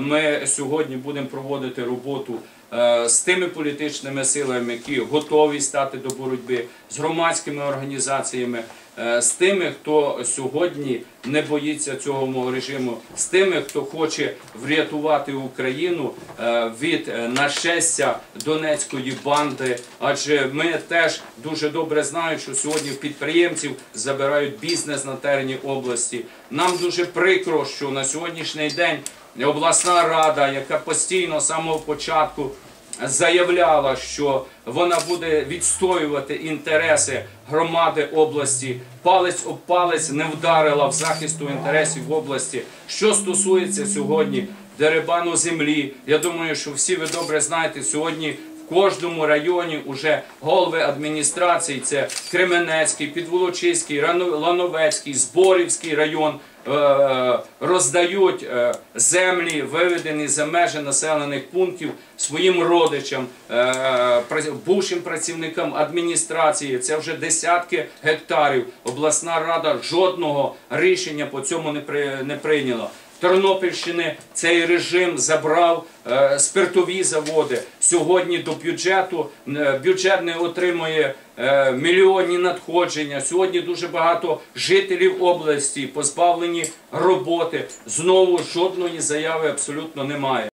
ми сьогодні будемо проводити роботу е, з тими політичними силами, які готові стати до боротьби, з громадськими організаціями, е, з тими, хто сьогодні не боїться цього режиму, з тими, хто хоче врятувати Україну е, від нашестя Донецької банди. Адже ми теж дуже добре знаємо, що сьогодні підприємців забирають бізнес на терені області. Нам дуже прикро, що на сьогоднішній день обласна рада, яка постійно з самого початку заявляла, що вона буде відстоювати інтереси громади області, палець об палець не вдарила в захисту інтересів області. Що стосується сьогодні дерибану землі, я думаю, що всі ви добре знаєте, сьогодні кожному районі вже голови адміністрації, це Кременецький, Підволочиський, Лановецький, Зборівський район. е, Роздають е, землі, виведені за межі населених пунктів своїм родичам, е, бувшим працівникам адміністрації. Це вже десятки гектарів. Обласна рада жодного рішення по цьому не прийняла. Тернопільщини цей режим забрав е, спиртові заводи. Сьогодні до бюджету е, бюджет не отримує е, мільйонні надходження. Сьогодні дуже багато жителів області позбавлені роботи. Знову жодної заяви абсолютно немає.